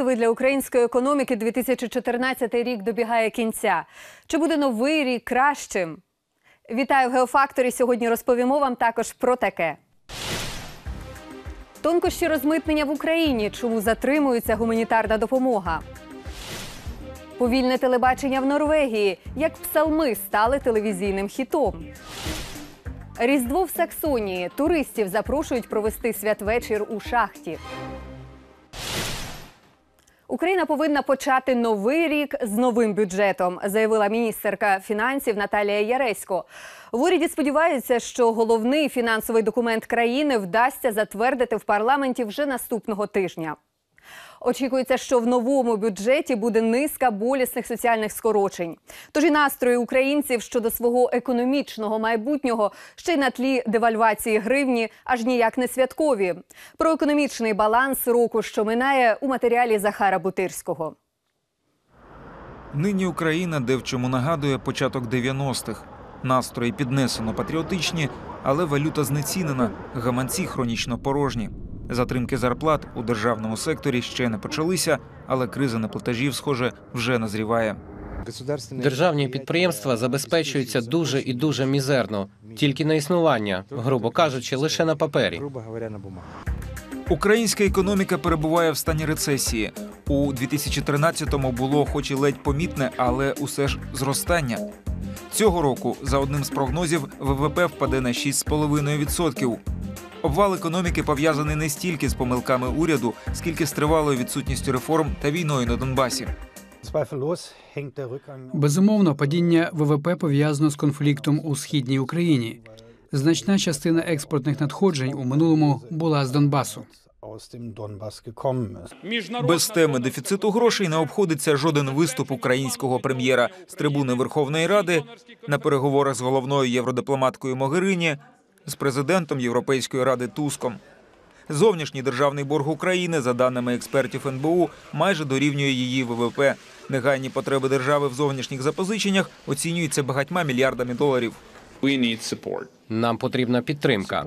Кризовий для української економіки 2014 рік добігає кінця. Чи буде новий рік кращим? Вітаю в Геофакторі. Сьогодні розповімо вам також про таке. Тонкощі розмитнення в Україні. Чому затримується гуманітарна допомога? Повільне телебачення в Норвегії. Як псалми стали телевізійним хітом. Різдво в Саксонії. Туристів запрошують провести святвечір у шахті. Україна повинна почати новий рік з новим бюджетом, заявила міністерка фінансів Наталія Яресько. В уряді сподіваються, що головний фінансовий документ країни вдасться затвердити в парламенті вже наступного тижня. Очікується, що в новому бюджеті буде низка болісних соціальних скорочень. Тож і настрої українців щодо свого економічного майбутнього ще й на тлі девальвації гривні аж ніяк не святкові. Про економічний баланс року, що минає у матеріалі Захара Бутирського. Нині Україна де в чому нагадує початок 90-х. Настрої піднесено патріотичні, але валюта знецінена, гаманці хронічно порожні. Затримки зарплат у державному секторі ще не почалися, але криза неплатежів, схоже, вже назріває. Державні підприємства забезпечуються дуже і дуже мізерно, тільки на існування, грубо кажучи, лише на папері. Українська економіка перебуває в стані рецесії. У 2013-му було, хоч і ледь помітне, але усе ж зростання. Цього року, за одним з прогнозів, ВВП впаде на 6,5%. Обвал економіки пов'язаний не стільки з помилками уряду, скільки з тривалою відсутністю реформ та війною на Донбасі. Безумовно, падіння ВВП пов'язано з конфліктом у східній Україні. Значна частина експортних надходжень у минулому була з Донбасу. Без теми дефіциту грошей не обходиться жоден виступ українського прем'єра з трибуни Верховної Ради на переговорах з головною євродипломаткою Могерині, з президентом Європейської ради Туском. Зовнішній державний борг України, за даними експертів НБУ, майже дорівнює її ВВП. Негайні потреби держави в зовнішніх запозиченнях оцінюються багатьма мільярдами доларів. Нам потрібна підтримка.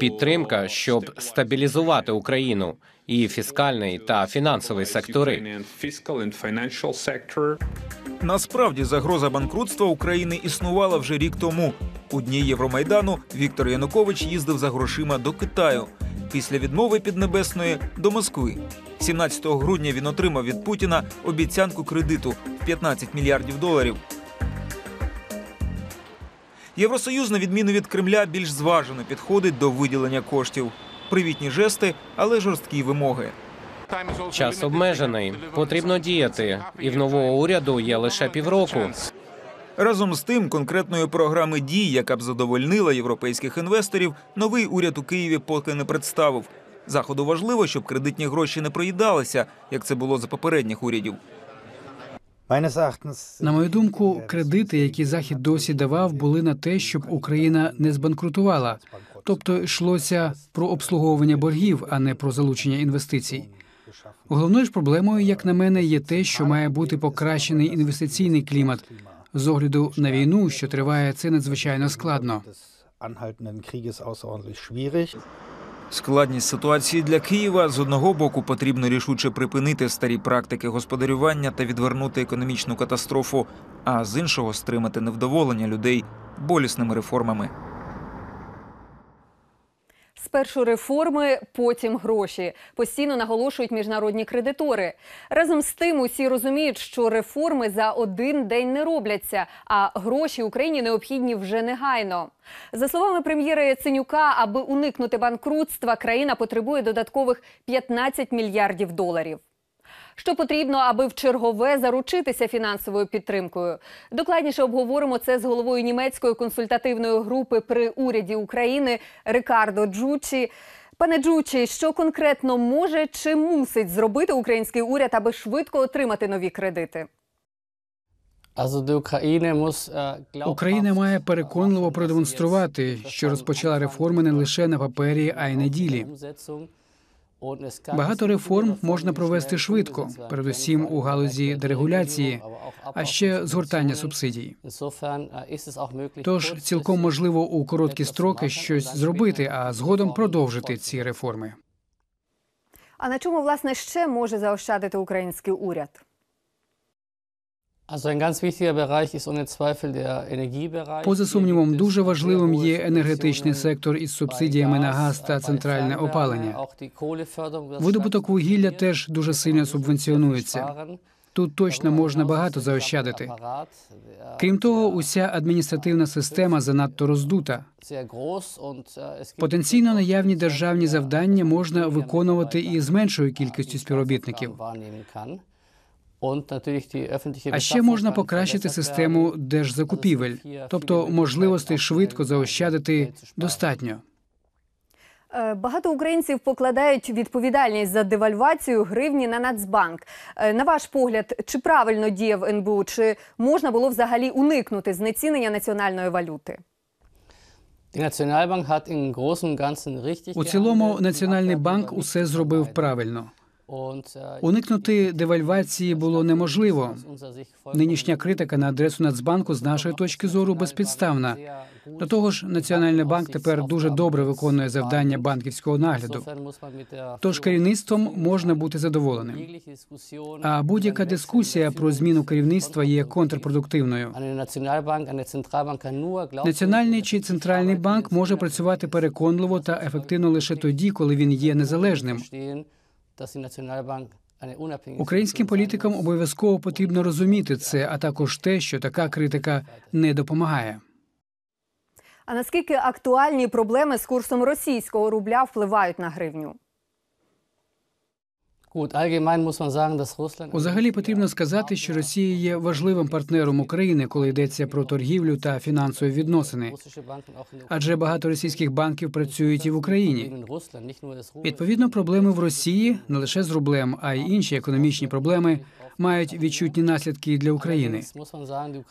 Підтримка, щоб стабілізувати Україну і фіскальний та фінансовий сектори. Насправді загроза банкрутства України існувала вже рік тому. У дні Євромайдану Віктор Янукович їздив за грошима до Китаю. Після відмови Піднебесної до Москви. 17 грудня він отримав від Путіна обіцянку кредиту в 15 мільярдів доларів. Євросоюз, на відміну від Кремля, більш зважено підходить до виділення коштів. Привітні жести, але жорсткі вимоги. Час обмежений. Потрібно діяти. І в нового уряду є лише півроку. Разом з тим, конкретної програми дій, яка б задовольнила європейських інвесторів, новий уряд у Києві поки не представив. Заходу важливо, щоб кредитні гроші не проїдалися, як це було за попередніх урядів. На мою думку, кредити, які захід досі давав, були на те, щоб Україна не збанкрутувала. Тобто йшлося про обслуговування боргів, а не про залучення інвестицій. Головною ж проблемою, як на мене, є те, що має бути покращений інвестиційний клімат. З огляду на війну, що триває, це надзвичайно складно. Складність ситуації для Києва з одного боку потрібно рішуче припинити старі практики господарювання та відвернути економічну катастрофу, а з іншого стримати невдоволення людей болісними реформами. Спершу реформи, потім гроші. Постійно наголошують міжнародні кредитори. Разом з тим, усі розуміють, що реформи за один день не робляться, а гроші Україні необхідні вже негайно. За словами прем'єра Яценюка, аби уникнути банкрутства, країна потребує додаткових 15 мільярдів доларів. Що потрібно, аби в чергове заручитися фінансовою підтримкою? Докладніше обговоримо це з головою німецької консультативної групи при уряді України Рикардо Джучі. Пане Джучі, що конкретно може чи мусить зробити український уряд, аби швидко отримати нові кредити? Україна має переконливо продемонструвати, що розпочала реформи не лише на папері, а й на ділі. Багато реформ можна провести швидко, передусім у галузі дерегуляції, а ще згортання субсидій. Тож цілком можливо у короткі строки щось зробити, а згодом продовжити ці реформи. А на чому власне ще може заощадити український уряд? Поза сумнівом, дуже важливим є енергетичний сектор із субсидіями на газ та центральне опалення. Видобуток вугілля теж дуже сильно субвенціонується. Тут точно можна багато заощадити. Крім того, уся адміністративна система занадто роздута. äh, Потенційно наявні державні äh, завдання можна виконувати і з меншою кількістю співробітників. А ще можна покращити систему держзакупівель, тобто можливостей швидко заощадити достатньо. Е, Багато українців покладають відповідальність за девальвацію гривні на Нацбанк. Е, На ваш погляд, чи правильно діяв НБУ, чи можна було взагалі уникнути знецінення національної валюти? У цілому. Національний банк усе зробив правильно. Äh, Уникнути девальвації було неможливо. Нинішня критика на адресу Нацбанку з нашої точки зору безпідставна. До того ж, Національний банк тепер дуже добре виконує завдання банківського нагляду. Тож керівництвом можна бути задоволеним. А будь-яка дискусія про зміну керівництва є контрпродуктивною. Національний чи центральний банк може працювати переконливо та ефективно лише тоді, коли він є незалежним. Українським політикам обов'язково потрібно розуміти це, а також те, що така критика не допомагає. А наскільки актуальні проблеми з курсом російського рубля впливають на гривню? Узагалі потрібно сказати, що Росія є важливим партнером України, коли йдеться про торгівлю та фінансові відносини. Адже багато російських банків працюють і в Україні. Відповідно, проблеми в Росії не лише з рублем, а й інші економічні проблеми мають відчутні наслідки і для України.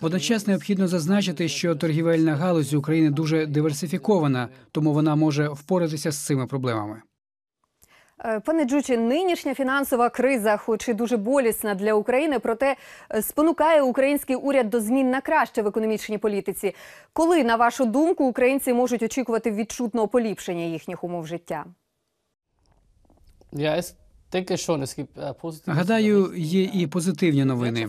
Водночас необхідно зазначити, що торгівельна галузь України дуже диверсифікована, тому вона може впоратися з цими проблемами. Е, Пане Джучі, нинішня фінансова криза, хоч і дуже болісна для України, проте е, спонукає український уряд до змін на краще в економічній політиці. Коли, на вашу думку, українці можуть очікувати відчутного поліпшення їхніх умов життя? Äh, positive Гадаю, є і позитивні новини.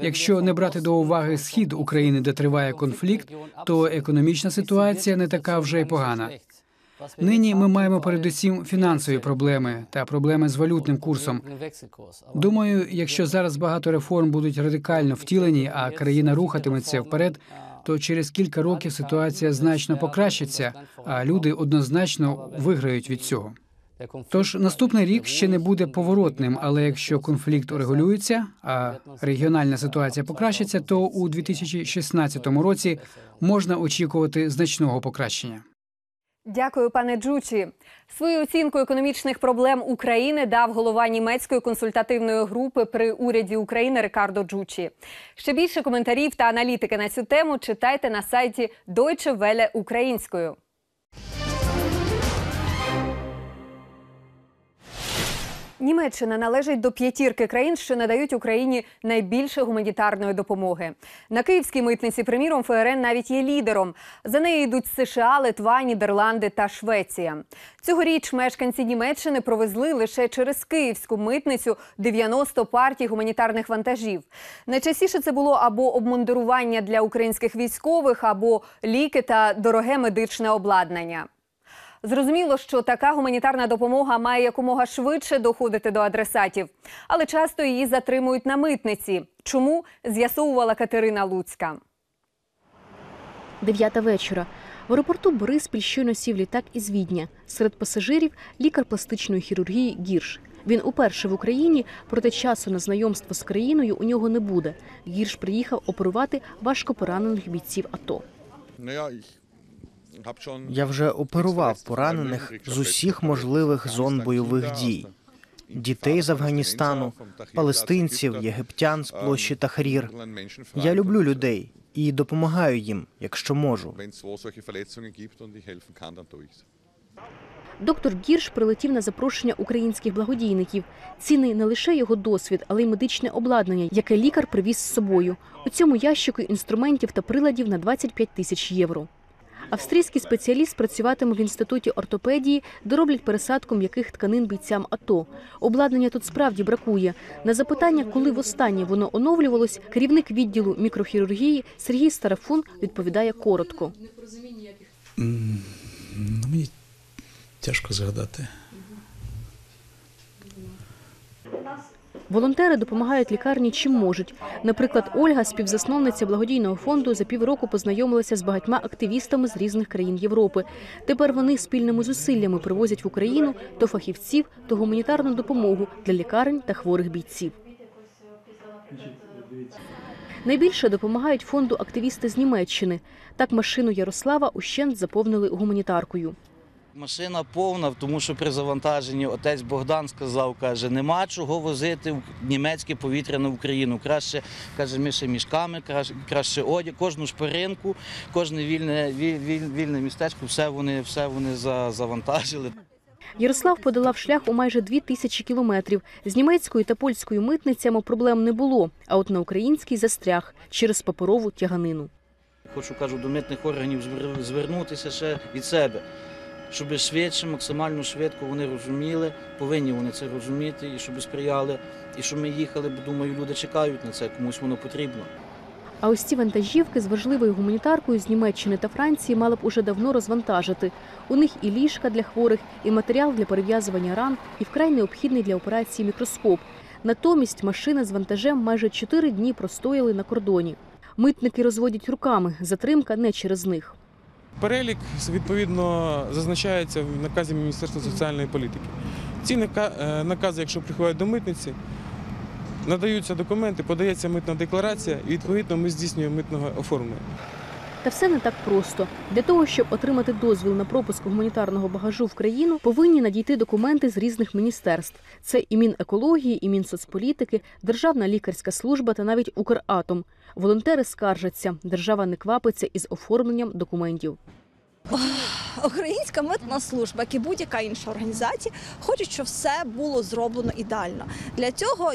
Якщо не брати до уваги схід України, де триває конфлікт, то економічна ситуація не така вже й погана. Нині ми маємо передусім фінансові проблеми та проблеми з валютним курсом. Думаю, якщо зараз багато реформ будуть радикально втілені, а країна рухатиметься вперед, то через кілька років ситуація значно покращиться, а люди однозначно виграють від цього. Тож наступний рік ще не буде поворотним, але якщо конфлікт урегулюється, а регіональна ситуація покращиться, то у 2016 році можна очікувати значного покращення. Дякую, пане Джучі. Свою оцінку економічних проблем України дав голова німецької консультативної групи при уряді України Рикардо Джучі. Ще більше коментарів та аналітики на цю тему читайте на сайті Deutsche Welle українською. Німеччина належить до п'ятірки країн, що надають Україні найбільше гуманітарної допомоги. На київській митниці, приміром, ФРН навіть є лідером. За нею йдуть США, Литва, Нідерланди та Швеція. Цьогоріч мешканці Німеччини провезли лише через київську митницю 90 партій гуманітарних вантажів. Найчастіше це було або обмундирування для українських військових, або ліки та дороге медичне обладнання. Зрозуміло, що така гуманітарна допомога має якомога швидше доходити до адресатів, але часто її затримують на митниці. Чому з'ясовувала Катерина Луцька? Дев'ята вечора. В аеропорту Бориспіль щойно сів літак із Відня. Серед пасажирів лікар пластичної хірургії Гірш. Він уперше в Україні, проте часу на знайомство з країною у нього не буде. Гірш приїхав оперувати важко поранених бійців АТО. Я вже оперував поранених з усіх можливих зон бойових дій: дітей з Афганістану, палестинців, єгиптян з площі Тахрір. Я люблю людей і допомагаю їм, якщо можу. Доктор Гірш прилетів на запрошення українських благодійників. Цінний не лише його досвід, але й медичне обладнання, яке лікар привіз з собою. У цьому ящику інструментів та приладів на 25 тисяч євро. Австрійський спеціаліст працюватиме в інституті ортопедії, де роблять пересадку м'яких тканин бійцям АТО. Обладнання тут справді бракує. На запитання, коли востаннє воно оновлювалось, керівник відділу мікрохірургії Сергій Старафун відповідає коротко. Ну, мені тяжко згадати. Волонтери допомагають лікарні чим можуть. Наприклад, Ольга, співзасновниця благодійного фонду, за півроку познайомилася з багатьма активістами з різних країн Європи. Тепер вони спільними зусиллями привозять в Україну то фахівців, то гуманітарну допомогу для лікарень та хворих бійців. Найбільше допомагають фонду активісти з Німеччини. Так машину Ярослава ущент заповнили гуманітаркою. Машина повна, тому що при завантаженні отець Богдан сказав, каже, нема чого возити в німецьке повітря на Україну. Краще каже, ми ще мішками, краще, краще одяг, кожну шпаринку, кожне вільне, віль- віль- вільне містечко, все вони, все вони за- завантажили. Ярослав подолав шлях у майже дві тисячі кілометрів. З німецькою та польською митницями проблем не було, а от на українській застряг через паперову тяганину. Хочу кажу до митних органів звер- звернутися ще від себе, щоб швидше, максимально швидко вони розуміли, повинні вони це розуміти, і щоб сприяли, і щоб ми їхали, бо думаю, люди чекають на це, комусь воно потрібно. А ось ці вантажівки з важливою гуманітаркою з Німеччини та Франції мали б уже давно розвантажити. У них і ліжка для хворих, і матеріал для перев'язування ран, і вкрай необхідний для операції мікроскоп. Натомість машини з вантажем майже чотири дні простояли на кордоні. Митники розводять руками, затримка не через них. Перелік відповідно зазначається в наказі Міністерства соціальної політики. Ці е, накази, якщо приходять до митниці, надаються документи, подається митна декларація, і відповідно ми здійснюємо митного оформлення. Та все не так просто. Для того, щоб отримати дозвіл на пропуск гуманітарного багажу в країну, повинні надійти документи з різних міністерств. Це і Мінекології, і Мінсоцполітики, Державна лікарська служба та навіть Укратом. Волонтери скаржаться, держава не квапиться із оформленням документів. Українська митна служба, як і будь-яка інша організація, хочуть, щоб все було зроблено ідеально. Для цього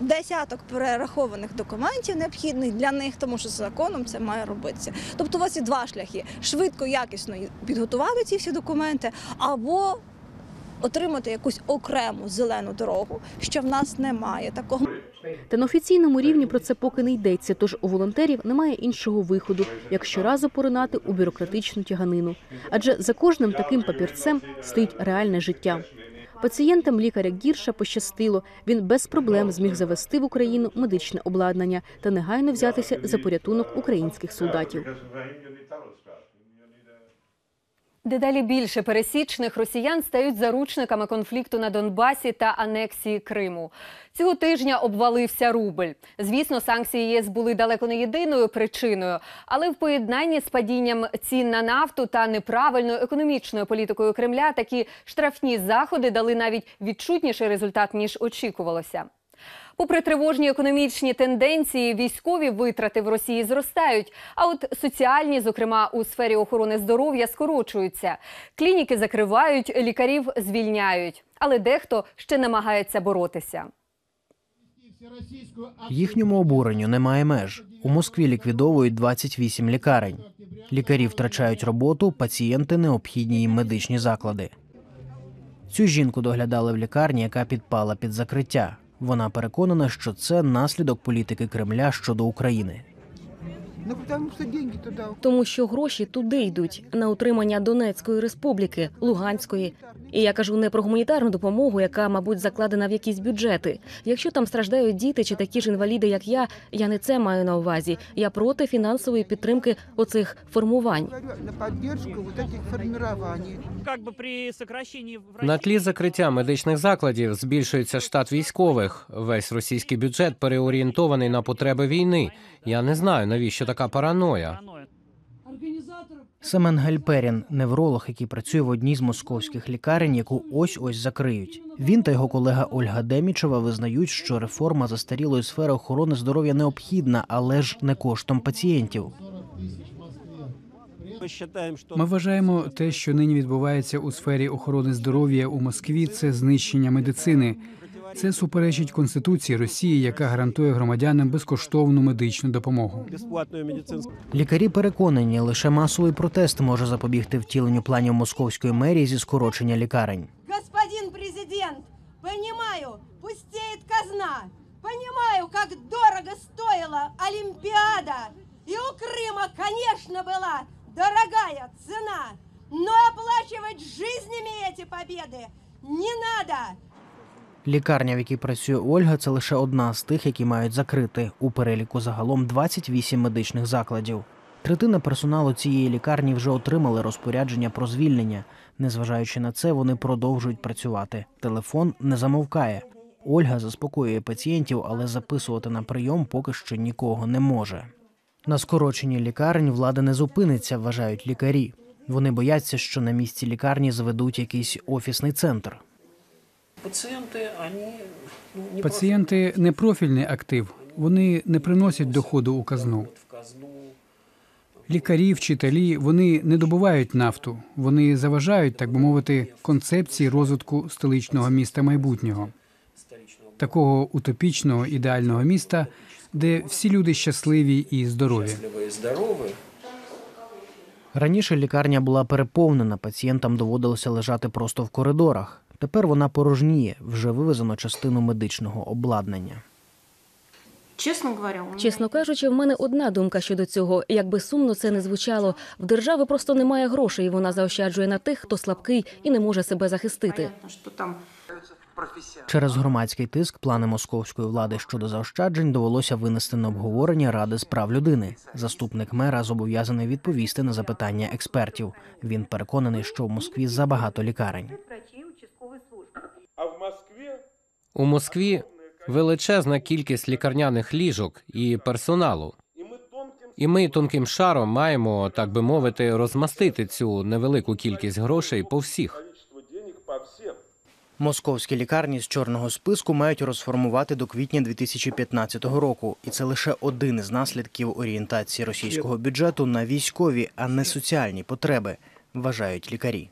десяток перерахованих документів необхідних для них, тому що за законом це має робитися. Тобто, у вас є два шляхи: швидко, якісно підготувати ці всі документи, або отримати якусь окрему зелену дорогу, що в нас немає такого. Та на офіційному рівні про це поки не йдеться, тож у волонтерів немає іншого виходу, як щоразу поринати у бюрократичну тяганину. Адже за кожним таким папірцем стоїть реальне життя. Пацієнтам лікаря Гірша пощастило. Він без проблем зміг завести в Україну медичне обладнання та негайно взятися за порятунок українських солдатів. Дедалі більше пересічних росіян стають заручниками конфлікту на Донбасі та анексії Криму. Цього тижня обвалився рубль. Звісно, санкції ЄС були далеко не єдиною причиною, але в поєднанні з падінням цін на нафту та неправильною економічною політикою Кремля такі штрафні заходи дали навіть відчутніший результат ніж очікувалося. Попри тривожні економічні тенденції, військові витрати в Росії зростають. А от соціальні, зокрема у сфері охорони здоров'я, скорочуються. Клініки закривають, лікарів звільняють. Але дехто ще намагається боротися. Їхньому обуренню немає меж. У Москві ліквідовують 28 лікарень. Лікарі втрачають роботу, пацієнти необхідні їм медичні заклади. Цю жінку доглядали в лікарні, яка підпала під закриття. Вона переконана, що це наслідок політики Кремля щодо України. Тому що гроші туди йдуть на утримання Донецької республіки, Луганської. І я кажу не про гуманітарну допомогу, яка, мабуть, закладена в якісь бюджети. Якщо там страждають діти чи такі ж інваліди, як я, я не це маю на увазі. Я проти фінансової підтримки оцих формувань. На тлі закриття медичних закладів збільшується штат військових. Весь російський бюджет переорієнтований на потреби війни. Я не знаю, навіщо така параноя. Семен Гальперін, невролог, який працює в одній з московських лікарень, яку ось ось закриють. Він та його колега Ольга Демічева визнають, що реформа застарілої сфери охорони здоров'я необхідна, але ж не коштом пацієнтів. Ми вважаємо те, що нині відбувається у сфері охорони здоров'я у Москві, це знищення медицини. Це суперечить конституції Росії, яка гарантує громадянам безкоштовну медичну допомогу. Лікарі переконані, лише масовий протест може запобігти втіленню планів московської мерії зі скорочення лікарень. Господин президент, понимаю, пустеет казна. Понимаю, как дорого стоила Олимпиада. И у Крыма, конечно, была дорогая цена. Но оплачивать жизнями эти победы не надо. Лікарня, в якій працює Ольга, це лише одна з тих, які мають закрити. У переліку загалом 28 медичних закладів. Третина персоналу цієї лікарні вже отримали розпорядження про звільнення. Незважаючи на це, вони продовжують працювати. Телефон не замовкає. Ольга заспокоює пацієнтів, але записувати на прийом поки що нікого не може. На скороченні лікарень влада не зупиниться, вважають лікарі. Вони бояться, що на місці лікарні зведуть якийсь офісний центр. Пацієнти не профільний актив, вони не приносять доходу у казну. Лікарі, вчителі вони не добувають нафту, вони заважають, так би мовити, концепції розвитку столичного міста майбутнього, такого утопічного ідеального міста, де всі люди щасливі і здорові. Раніше лікарня була переповнена, пацієнтам доводилося лежати просто в коридорах. Тепер вона порожніє, вже вивезено частину медичного обладнання. Чесно говоря, Чесно кажучи, в мене одна думка щодо цього. Якби сумно це не звучало, в держави просто немає грошей, і вона заощаджує на тих, хто слабкий і не може себе захистити. Через громадський тиск плани московської влади щодо заощаджень довелося винести на обговорення Ради з прав людини. Заступник мера зобов'язаний відповісти на запитання експертів. Він переконаний, що в Москві забагато лікарень. У Москві величезна кількість лікарняних ліжок і персоналу. І ми тонким шаром маємо, так би мовити, розмастити цю невелику кількість грошей по всіх. Московські лікарні з чорного списку мають розформувати до квітня 2015 року, і це лише один із наслідків орієнтації російського бюджету на військові, а не соціальні потреби, вважають лікарі.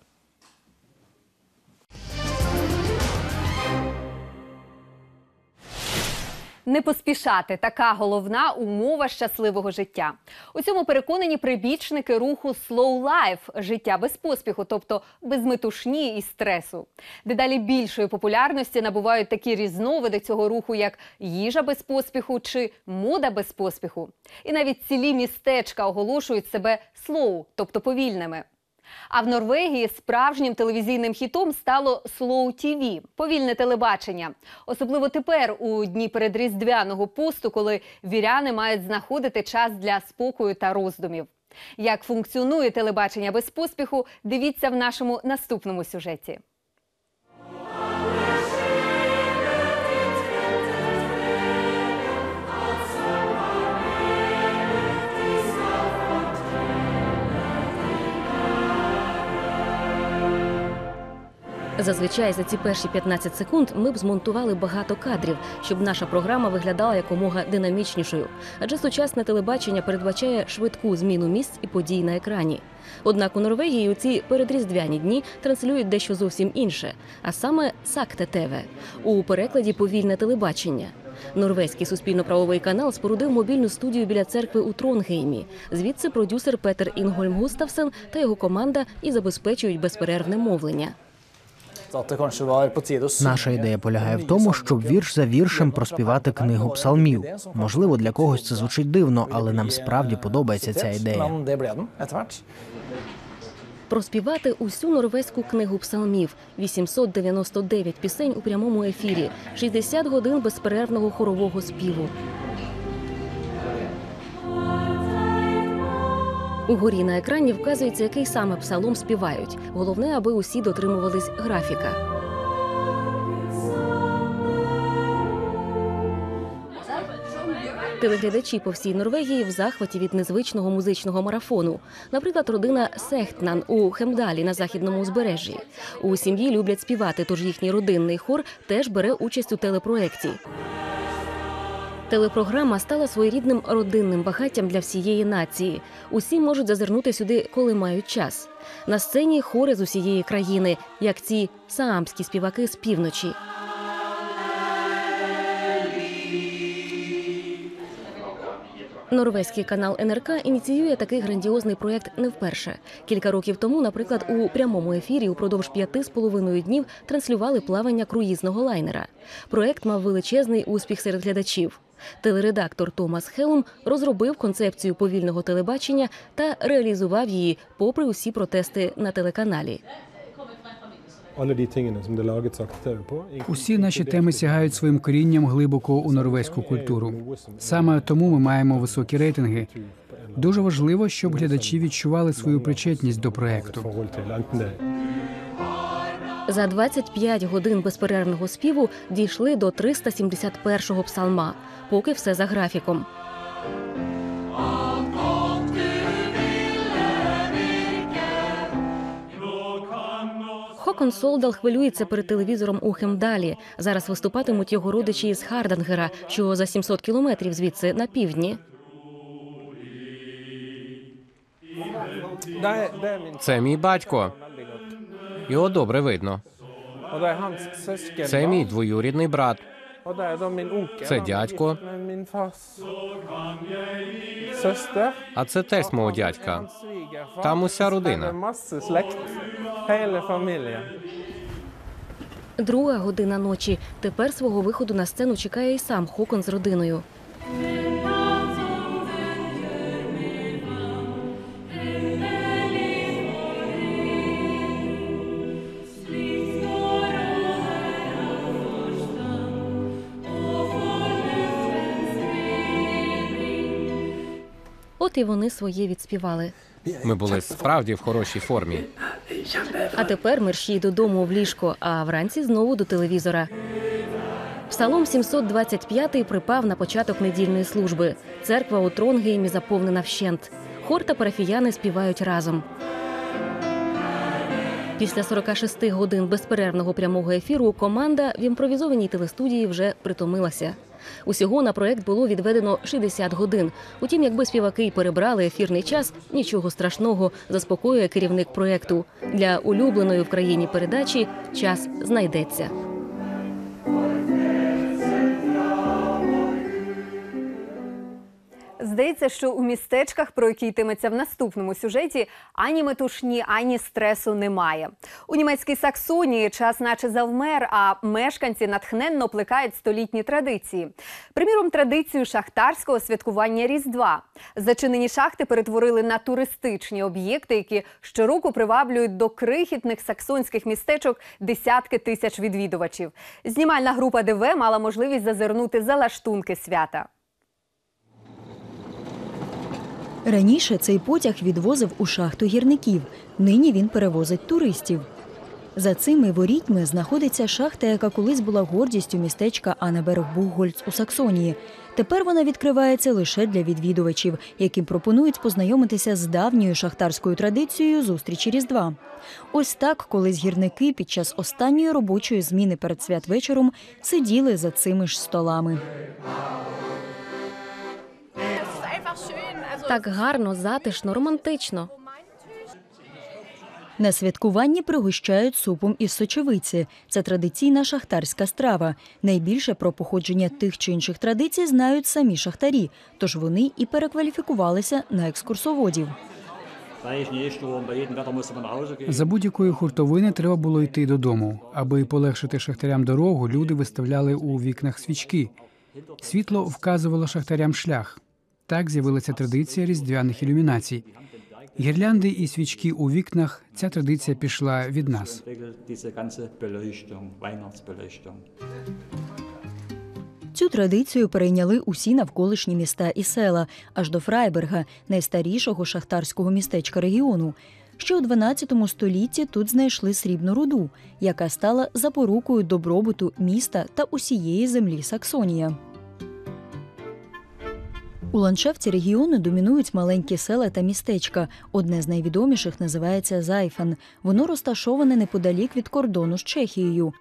Не поспішати така головна умова щасливого життя. У цьому переконані прибічники руху Slow Life – життя без поспіху, тобто без метушні і стресу. Дедалі більшої популярності набувають такі різновиди цього руху, як їжа без поспіху чи мода без поспіху. І навіть цілі містечка оголошують себе slow, тобто повільними. А в Норвегії справжнім телевізійним хітом стало Slow TV – повільне телебачення. Особливо тепер, у дні передріздвяного посту, коли віряни мають знаходити час для спокою та роздумів. Як функціонує телебачення без поспіху, дивіться в нашому наступному сюжеті. Зазвичай за ці перші 15 секунд ми б змонтували багато кадрів, щоб наша програма виглядала якомога динамічнішою. Адже сучасне телебачення передбачає швидку зміну місць і подій на екрані. Однак у Норвегії у ці передріздвяні дні транслюють дещо зовсім інше, а саме Сакте ТВ у перекладі повільне телебачення. Норвезький суспільно-правовий канал спорудив мобільну студію біля церкви у Тронгеймі. Звідси продюсер Петер Інгольм Густавсен та його команда і забезпечують безперервне мовлення. Наша ідея полягає в тому, щоб вірш за віршем проспівати книгу псалмів. Можливо, для когось це звучить дивно, але нам справді подобається ця ідея. Проспівати усю норвезьку книгу псалмів, 899 пісень у прямому ефірі, 60 годин безперервного хорового співу. Угорі на екрані вказується, який саме псалом співають. Головне, аби усі дотримувались графіка. Телеглядачі по всій Норвегії в захваті від незвичного музичного марафону. Наприклад, родина Сехтнан у Хемдалі на західному узбережжі. У сім'ї люблять співати, тож їхній родинний хор теж бере участь у телепроекті. Телепрограма стала своєрідним родинним багаттям для всієї нації. Усі можуть зазирнути сюди, коли мають час. На сцені хори з усієї країни, як ці саамські співаки з півночі. Норвезький канал НРК ініціює такий грандіозний проєкт не вперше. Кілька років тому, наприклад, у прямому ефірі упродовж п'яти з половиною днів транслювали плавання круїзного лайнера. Проєкт мав величезний успіх серед глядачів. Телередактор Томас Хелм розробив концепцію повільного телебачення та реалізував її попри усі протести на телеканалі. Усі наші теми сягають своїм корінням глибоко у норвезьку культуру. Саме тому ми маємо високі рейтинги. Дуже важливо, щоб глядачі відчували свою причетність до проекту. За 25 годин безперервного співу дійшли до 371-го псалма, поки все за графіком. Хокон Солдал хвилюється перед телевізором у Хемдалі. Зараз виступатимуть його родичі із Хардангера, що за 700 кілометрів звідси на півдні. Це мій батько. Його добре видно. Це мій двоюрідний брат. Er. Це er дядько. søster. А це тесть мого дядька. Hans. Там уся er det родина. Друга година ночі. Тепер свого виходу на сцену чекає і сам Хокон з родиною. І вони своє відспівали. Ми були справді в хорошій формі. А тепер мерщій додому в ліжко, а вранці знову до телевізора. Псалом 725 припав на початок недільної служби. Церква у Тронгеймі заповнена вщент. Хор та парафіяни співають разом. Після 46 годин безперервного прямого ефіру команда в імпровізованій телестудії вже притомилася. Усього на проект було відведено 60 годин. Утім, якби співаки й перебрали ефірний час, нічого страшного, заспокоює керівник проекту. Для улюбленої в країні передачі час знайдеться. Здається, що у містечках, про які йтиметься в наступному сюжеті, ані метушні, ані стресу немає. У німецькій Саксонії час наче завмер, а мешканці натхненно плекають столітні традиції. Приміром, традицію шахтарського святкування Різдва. Зачинені шахти перетворили на туристичні об'єкти, які щороку приваблюють до крихітних саксонських містечок десятки тисяч відвідувачів. Знімальна група ДВ мала можливість зазирнути за лаштунки свята. Раніше цей потяг відвозив у шахту гірників. Нині він перевозить туристів. За цими ворітьми знаходиться шахта, яка колись була гордістю містечка Анеберг-Буггольц у Саксонії. Тепер вона відкривається лише для відвідувачів, яким пропонують познайомитися з давньою шахтарською традицією зустрічі Різдва. Ось так колись гірники під час останньої робочої зміни перед святвечором сиділи за цими ж столами. Так гарно, затишно, романтично. На святкуванні пригощають супом із сочевиці. Це традиційна шахтарська страва. Найбільше про походження тих чи інших традицій знають самі шахтарі, тож вони і перекваліфікувалися на екскурсоводів. За будь-якої хуртовини треба було йти додому. Аби полегшити шахтарям дорогу, люди виставляли у вікнах свічки. Світло вказувало шахтарям шлях. Так з'явилася традиція різдвяних ілюмінацій. Гірлянди і свічки у вікнах. Ця традиція пішла від нас. Цю традицію перейняли усі навколишні міста і села, аж до Фрайберга, найстарішого шахтарського містечка регіону. Ще у 12 столітті тут знайшли срібну руду, яка стала запорукою добробуту міста та усієї землі Саксонія. У ландшафті регіону домінують маленькі села та містечка. Одне з найвідоміших називається Зайфен. Воно розташоване неподалік від кордону з Чехією.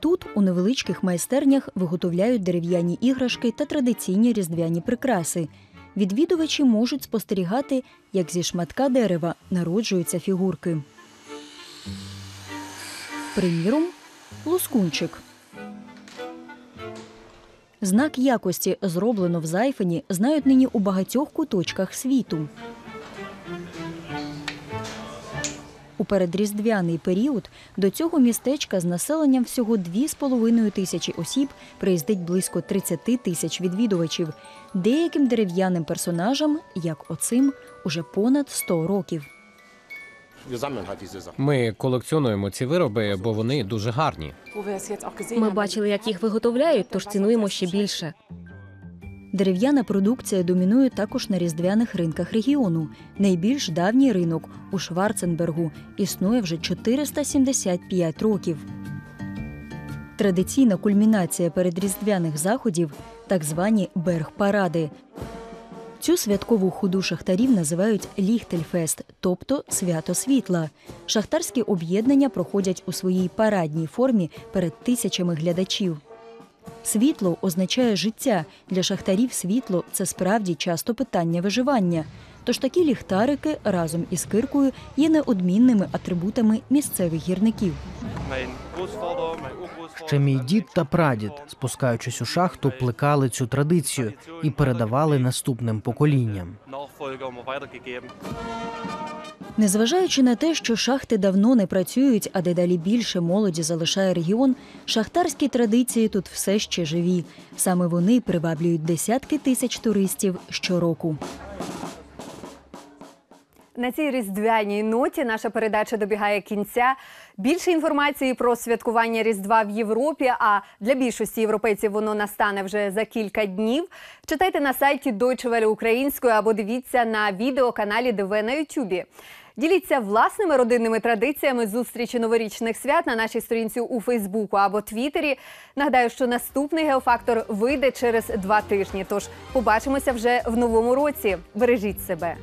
Тут, у невеличких майстернях, виготовляють дерев'яні іграшки та традиційні різдвяні прикраси. Відвідувачі можуть спостерігати, як зі шматка дерева народжуються фігурки. Приміром, лускунчик. Знак якості, зроблено в Зайфені, знають нині у багатьох куточках світу. У передріздвяний період до цього містечка з населенням всього 2,5 тисячі осіб приїздить близько 30 тисяч відвідувачів. Деяким дерев'яним персонажам, як оцим, уже понад 100 років. Ми колекціонуємо ці вироби, бо вони дуже гарні. Ми бачили, як їх виготовляють, тож цінуємо ще більше. Дерев'яна продукція домінує також на різдвяних ринках регіону. Найбільш давній ринок у Шварценбергу існує вже 475 років. Традиційна кульмінація передріздвяних заходів так звані берг-паради. Цю святкову худу шахтарів називають Ліхтельфест, тобто свято світла. Шахтарські об'єднання проходять у своїй парадній формі перед тисячами глядачів. Світло означає життя. Для шахтарів світло це справді часто питання виживання. Тож такі ліхтарики разом із киркою є неодмінними атрибутами місцевих гірників. Ще мій дід та прадід, спускаючись у шахту, плекали цю традицію і передавали наступним поколінням. Незважаючи на те, що шахти давно не працюють, а дедалі більше молоді залишає регіон, шахтарські традиції тут все ще живі. Саме вони приваблюють десятки тисяч туристів щороку. На цій різдвяній ноті наша передача добігає кінця. Більше інформації про святкування Різдва в Європі, а для більшості європейців воно настане вже за кілька днів. Читайте на сайті Deutsche Welle українською або дивіться на відеоканалі ДВ на Ютубі. Діліться власними родинними традиціями зустрічі новорічних свят на нашій сторінці у Фейсбуку або Твіттері. Нагадаю, що наступний геофактор вийде через два тижні. Тож побачимося вже в новому році. Бережіть себе.